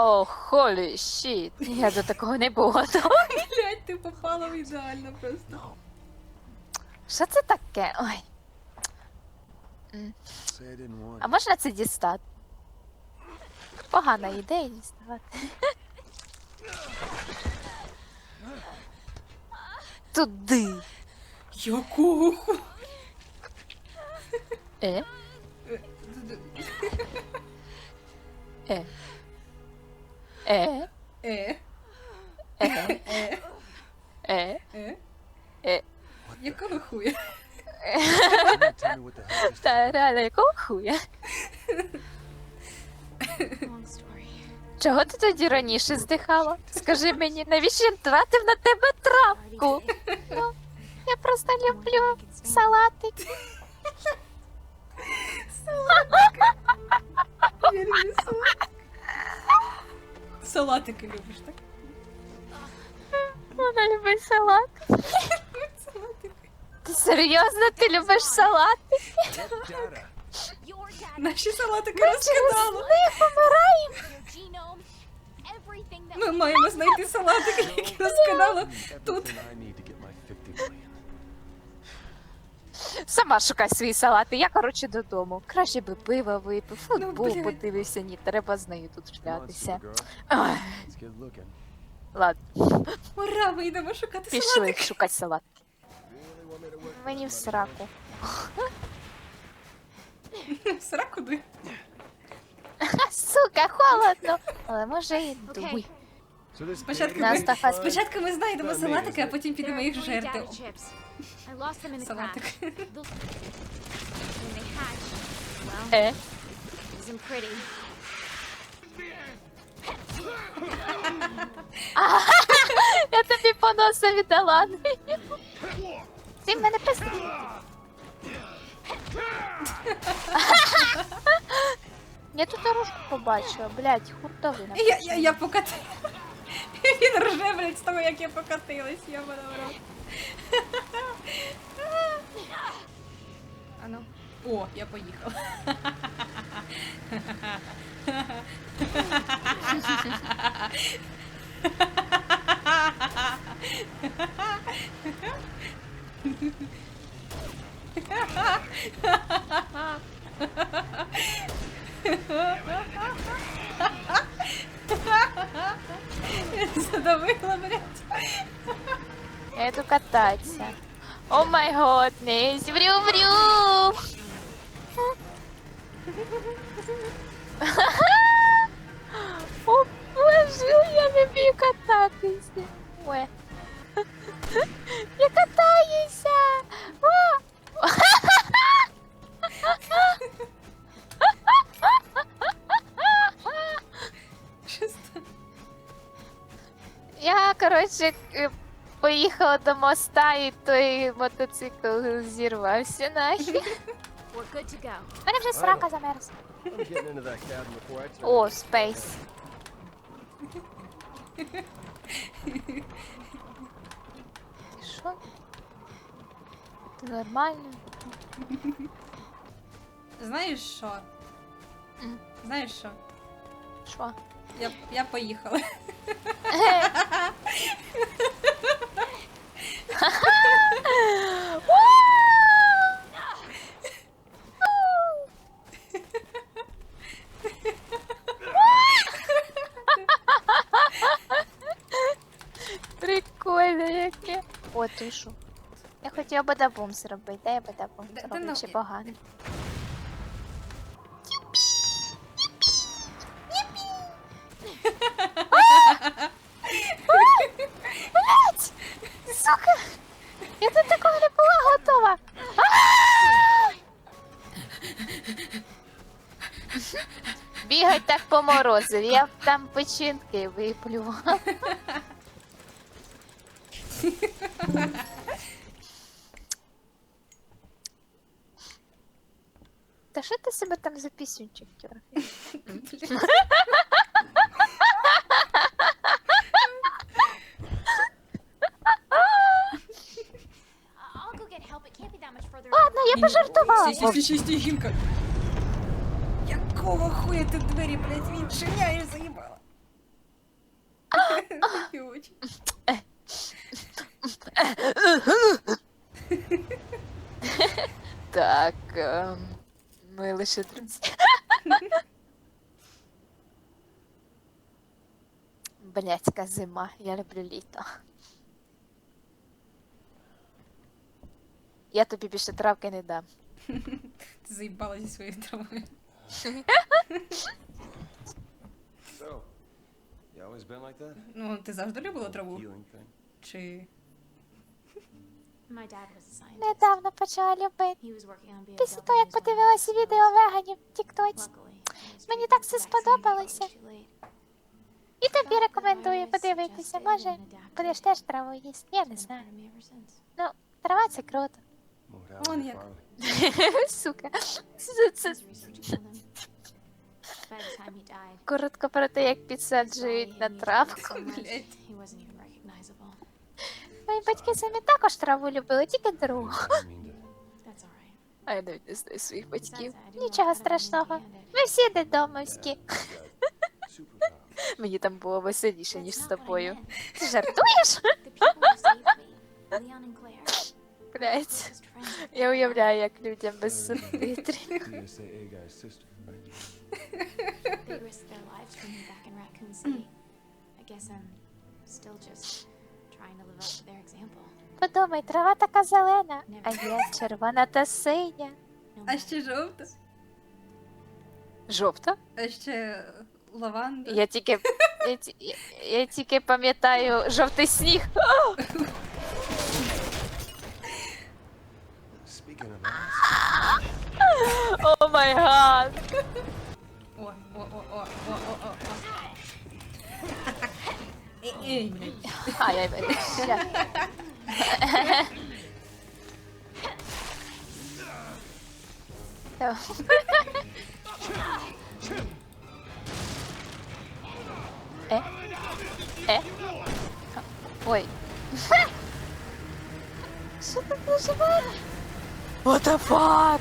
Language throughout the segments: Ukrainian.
О, холі щіт. Я до такого не була готова. Блять, ти попала в ідеально просто. Що це таке? Ой. Say I didn't want. А можна це дістати? Погана ідея діставати. Туди. Якого ху... Е? Е. Е. Е, Е. е, Е. е. Е. Якого хуя? Та реально якого хуя? Чого ти тоді раніше здихала? Скажи мені, навіщо він тратив на тебе травку? Ну, я просто люблю салатик. Салатики любиш, так? Вона любить салат. Салатики. Ти серйозно ти любиш салат? data? Your dad, Наші салатики помираємо. everything that Ми маємо знайти салатики, які розкидали тут. Сама шукай свої салати. Я, коротше, додому. Краще би пиво випив, футбол блядь. подивився. Ні, треба з нею тут шлятися. Ладно, Ура, ми йдемо шукати пішли салатики. шукати салат. Мені в сраку. Сра куди? Ха, Сука, холодно. Але може і дуй. Спочатку ми, спочатку ми знайдемо салатики, а потім підемо їх жерти. I lost them in the crash. Салатик. Those- When they hatched, well, Е, it pretty. я тобі по носу віддала. Ти в мене пизди. Я тут дорожку побачила, блядь, хуртовина. Я, я, я покатила. Він рже, блядь, з того, як я покатилась, я в рот. А ну. О, я поїхала. Задавила, блядь. Я йду кататися. О май годнес, врю-врю. Боже, я не вмію кататися. Ой. Я катаюся. А! Чисто. Я, коротше, е, поїхала до моста, і той мотоцикл зірвався нахер. We're good to go. У мене вже срака замерзла. I'm getting into that cabin before I turn. О, спейс. Ти Що? Ти нормально? Знаєш що? М. Знаєш що? Що? Я, я поїхала. Що? Я хотіла бадабум зробити, де я бадабум Де- де чи погано? Блять! Сука! Я до такого не була готова! А! Бігать так по морозу, я б там печінки виплювала. Та що ти себе там за пісюнчик тюриш? I'll go get help. It can't be that much further. Ладно, я пожартувала. Стій, стій, стій, стій, жінка. Якого хуя ти двері, блядь, відчиняєш, заїбала? Так, ем, ми лише друзі. Блядська зима, я люблю літо. Я тобі більше травки не дам. Ти заїбала зі своєю травою. So, you always been like that? Ну, ти завжди любила траву? Чи. Недавно почала любити. He was working on BMW. Після того, як подивилася відео веганів в Тіктоці. Мені так все сподобалося. І тобі рекомендую подивитися. Може, будеш теж траву їсти. Я не знаю. Ну, трава це круто. Вон як. Сука. Коротко про те, як підсаджують на травку. Блядь. Мої батьки самі також траву любили, тільки другу. А я навіть не знаю своїх батьків. Нічого страшного. Ми всі дедомовські. Мені там було веселіше, ніж з тобою. Ти жартуєш? Блять. Я уявляю, як людям без субтитрів. Sister, right? They risked their lives for me back in Raccoon City. I guess I'm still just trying to live up to their example. Подумай, трава така зелена, а є червона та синя. А ще жовта. Жовта? А ще лаванда. Я тільки. Я, я, я тільки пам'ятаю жовтий сніг. О май гад! Ai, ai, vai. Então. É? É? Oi. Super Plus! What the fuck?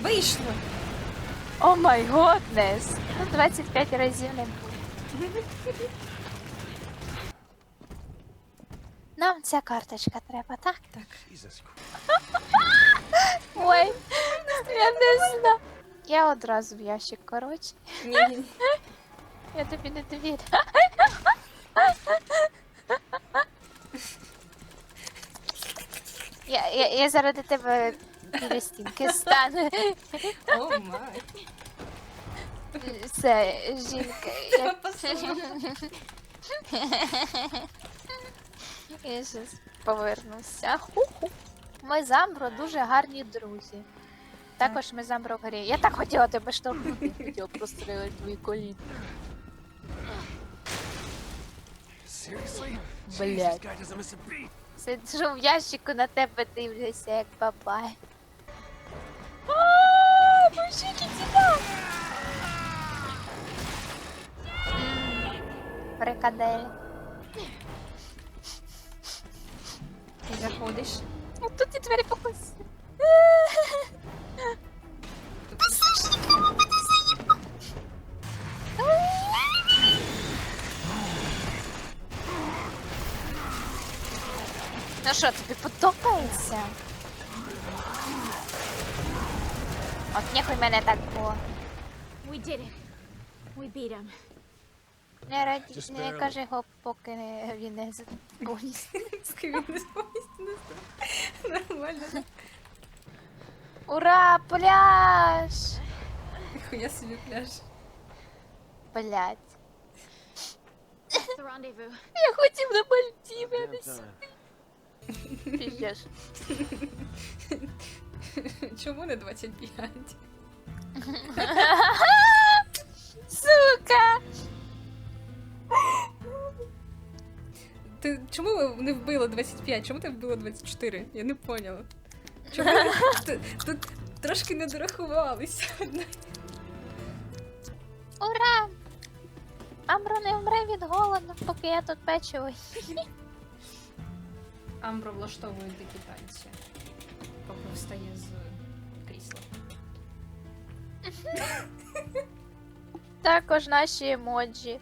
Вийшло. О май годнес! Ну 25 разів не було. Нам ця карточка треба, так? Так. Ой, я не знаю. Я одразу в ящик, коротше. Ні. Я тобі не довірю. Я, я, я заради тебе біля стінки. О, май. Це жінка. Я, я щас повернуся. Ху-ху. Ми з Амбро дуже гарні друзі. Також ми з Амбро в грі. Я так хотіла тебе штовхнути, хотіла прострілити твої коліна. Seriously? Блядь. This guy doesn't miss a beat. Сиджу в ящику на тебе дивлюся, як бабай. крокодель. Ты заходишь. Вот тут и двери полосы. Послушай, кого бы Ну що, тобі подобається? От нехуй мене так було. We did it. We beat him. Не раді, Just не barely. кажи гоп, поки не, він не повністю. Скажи, не повністю не. Нормально. Ура, пляж! Ніхуя собі пляж. Блять. Я хотів на Мальдіви, а не time. Піздеш. Чому не 25? Сука! Ти чому ви не вбила 25? Чому ти вбила 24? Я не поняла. Чому ти- тут трошки не дорахувалися? Ура! Амбро не вмре від голоду, поки я тут печиво. Амбро влаштовує дикі танці, поки встає з крісла. Також наші емоджі.